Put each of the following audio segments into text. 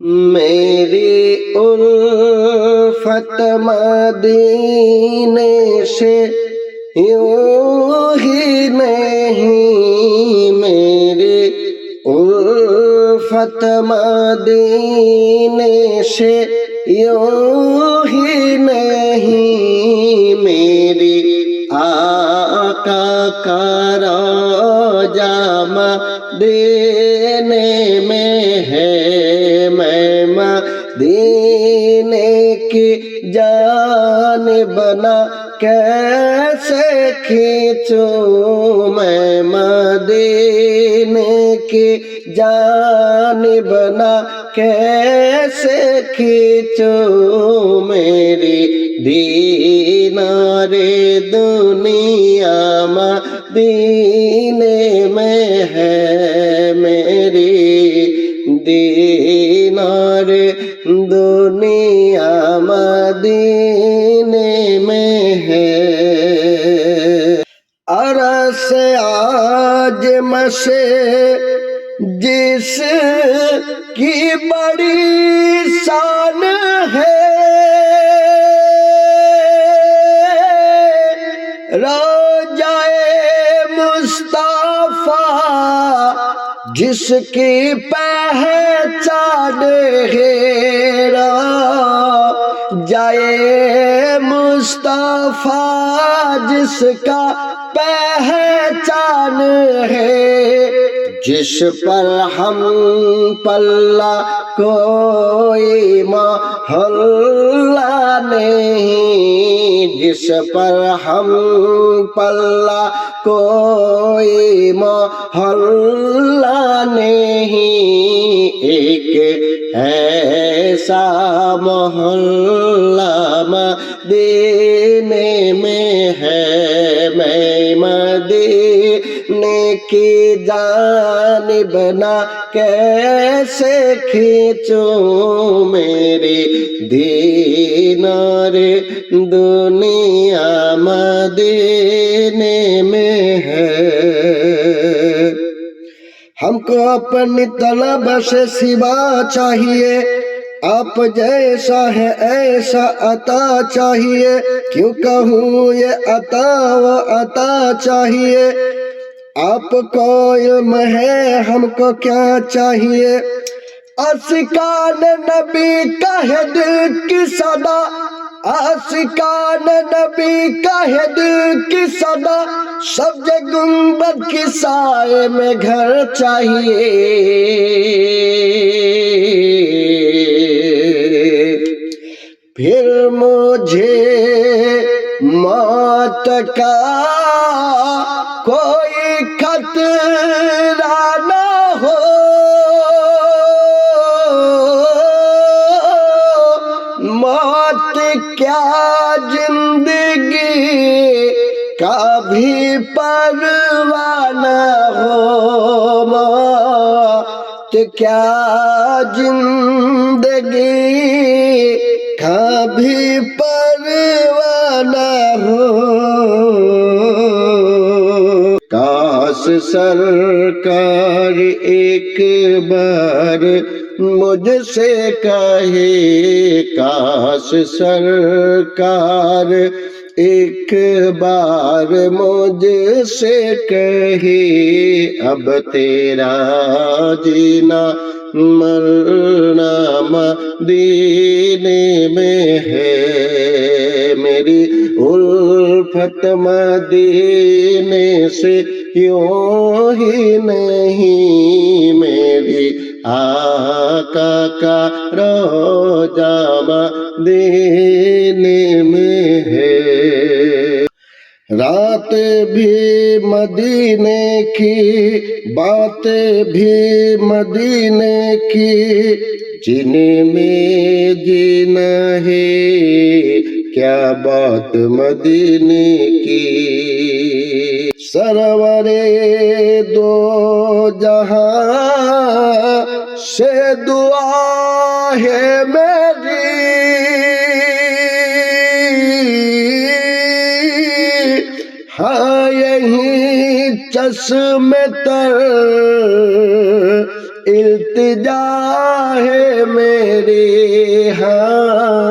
میری الفت مدینے سے یوں ہی نہیں میری الفت مدینے سے یوں ہی نہیں میری آقا کا روجہ مدینے بنا کیسے کھینچوں میں مدینے کی جان بنا کیسے کھینچوں میری دینار دنیا مدینے میں ہے میری دینار دنیا مدینے آج مشے جس کی بڑی شان ہے۔ روجائے مصطفیٰ جس کی پہچان ہے۔ را جائے مصطفیٰ جس کا پہچان ہے جس پر ہم پلہ کوئی محلہ نہیں جس پر ہم پلہ کوئی محلہ نہیں ایک ایسا محلہ مدینے میں ہے میں مدینے کی جانب نہ کیسے کھینچوں میری دینار دنیا مدینے میں ہے۔ ہم کو اپنی طلب سے سوا چاہیے۔ آپ جیسا ہے ایسا عطا چاہیے۔ کیوں کہوں یہ عطا و عطا چاہیے۔ آپ کو علم ہے، ہم کو کیا چاہیے۔ اسکان نبی کا ہے دل کی صدا۔ آسکان نبی کا ہے دل کی صدا۔ سبز گنبد کی سائے میں گھر چاہیے۔ موت کا کوئی خطرہ نہ ہو موت کیا زندگی کا بھی پروانہ ہو موت کیا زندگی کاش سرکار ایک بار مجھ سے کہے، کاش سرکار ایک بار مجھ سے کہے، اب تیرا جینا مرنا مدینے میں ہے۔ میری الفت مدینے سے یوں ہی نہیں میری آقا کا روجہ مدینے میں ہے؟ رات بھی مدینے کی باتیں بھی مدینے کی، جن میں جینا ہے کیا بات مدینے کی؟ سرور دو جہاں سے دعا ہے میری۔ ہاں یہی چشم تر التجا ہے میری۔ ہاں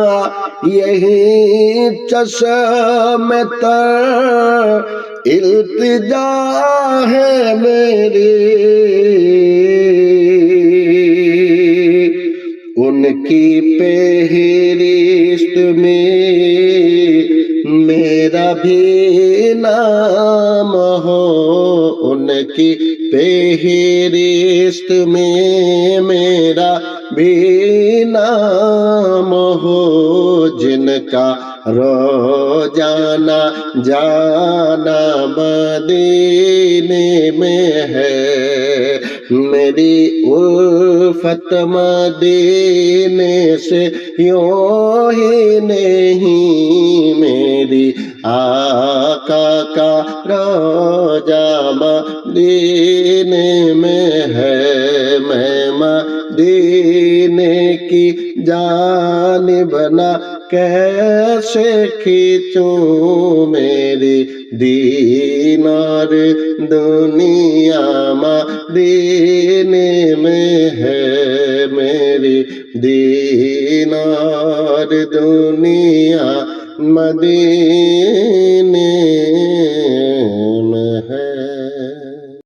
یہی چشم تر التجا ہے میری۔ ان کی پہریست میں ان کی پہریست میں میرا بھی نام ہو جن کا رو جانا جانا مدینے میں ہے میری الفت مدینے سے یوں ہی نہیں میری آقا کا روجہ مدینے میں ہے میں مدینے کی جانب نہ کیسے کھینچوں میری دین اور دنیا مدینے میں ہے میری دین اور دنیا مدینے